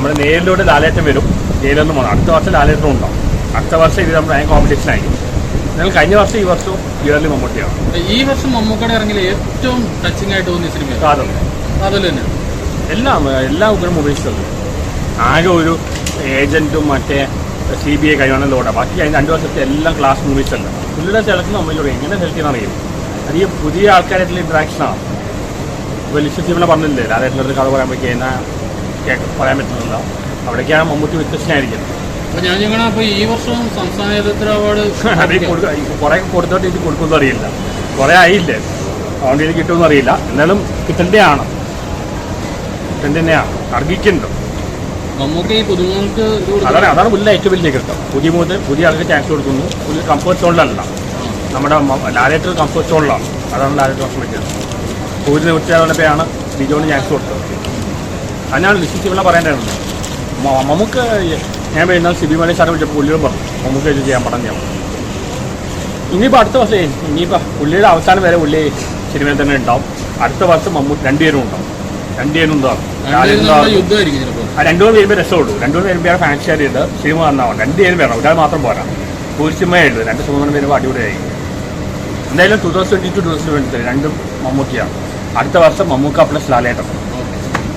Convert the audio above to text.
നമ്മുടെ നേരിലൂടെ ലാലേറ്റം വരും. നേരിലൊന്നും പോകണം അടുത്ത വർഷം ലാലേറ്റം ഉണ്ടാവും. അടുത്ത വർഷം ഇത് നമ്മുടെ കോമ്പറ്റീഷൻ ആയിരിക്കും. എന്നാൽ കഴിഞ്ഞ വർഷം ഈ വർഷം ഇയർലി മമ്മൂട്ടിയാണ്. ഈ വർഷം മമ്മൂക്കയുടെ ഇറങ്ങിയ ഏറ്റവും ടച്ചിങ് ആയിട്ട് തോന്നിയ സിനിമ കാതൽ. കാതൽ തന്നെ. എല്ലാം എല്ലാ ഉഗ്രം ഉപേക്ഷിച്ചത് ആകെ ഒരു ഏജന്റും മറ്റേ സി ബി ഐ കഴിവാണെന്ന് ഓടാം. ബാക്കി അതിന് രണ്ട് വർഷത്തെ എല്ലാം ക്ലാസ് മൂവീസ് ഉണ്ട് പുള്ളിയുടെ സെലക്ഷൻ നമ്മളിലൂടെ എങ്ങനെ സെലക്ട് ചെയ്യണം അറിയും അത് ഈ പുതിയ ആൾക്കാരായിട്ടുള്ള ഇൻട്രാക്ഷനാണ് ഇപ്പോൾ ലിസ്റ്റ് പറഞ്ഞില്ലേ ലാലേട്ടന്റെ കഥ പറയാൻ പറ്റി എന്നാ കേൾക്ക പറയാൻ പറ്റുന്നില്ല. അവിടേക്കാണ് മമ്മൂട്ടി വ്യത്യസ്തനായിരിക്കും. അപ്പോൾ ഞാൻ ഞങ്ങൾ അപ്പോൾ ഈ വർഷം സംസ്ഥാന ചലച്ചിത്ര അവാർഡ് കുറേ കൊടുത്തോട്ട് ഇത് കൊടുക്കുമെന്ന് അറിയില്ല. കുറേ ആയില്ലേ? അതുകൊണ്ട് ഇത് കിട്ടുമെന്ന് അറിയില്ല. എന്നാലും കിട്ടേണ്ടതാണ്. തന്നെയാണ് അർഹിക്കുന്നുണ്ട്. ഈ പുതുമുഖങ്ങൾക്ക് അതാണ് അതാണ് പുല്ല ഏറ്റവും വലിയ കിട്ടും. പുതിയ മുതൽ പുതിയ ആൾക്ക് ചാൻസ് കൊടുക്കുന്നു. പുതിയ കംഫർട്ട് സോണിലല്ല നമ്മുടെ ലാലേറ്റർ കംഫർട്ട് സോണിലാണ് അതാണ് ലാലേറ്റർ വിഷമിക്കുന്നത് ഒരു വിട്ടാണ് ബിജോന് ചാൻസ് കൊടുത്തത്. അതിനാണ് ലിസ്റ്റ് ഇവിടെ പറയേണ്ടത്. നമുക്ക് ഞാൻ വരുന്ന സിബി മണി സാറെ വിളിച്ചപ്പോൾ പുള്ളിയോട് പറഞ്ഞു നമുക്ക് ഇത് ചെയ്യാൻ പറഞ്ഞു. ഇനിയിപ്പോൾ അടുത്ത വർഷം ഇനിയിപ്പോൾ പുള്ളിയുടെ അവസാനം വരെ പുള്ളി സിനിമയിൽ തന്നെ ഉണ്ടാവും. അടുത്ത വർഷം മമ്മൂട്ടി രണ്ടുപേരും ഉണ്ടാവും. രണ്ടുപേരും ഉണ്ടാവും രണ്ടുപേരും വരുമ്പോൾ രസമുള്ളൂ. രണ്ടുപേരും വരുമ്പോൾ ഫാൻസ് ഷെയർ ചെയ്ത് സിനിമ നന്നാവും രണ്ടുപേരും വേണം ഒരാൾ മാത്രം പോരാ. ഒരു സിനിമയേ ഉള്ളൂ. രണ്ട് സിനിമ വരുമ്പോൾ അടിപൊളിയായി. എന്തായാലും two thousand twenty two two thousand twenty രണ്ടും മമ്മൂട്ടിയാണ് അടുത്ത വർഷം മമ്മൂക്ക പ്ലസ് ലാലേട്ടൻ.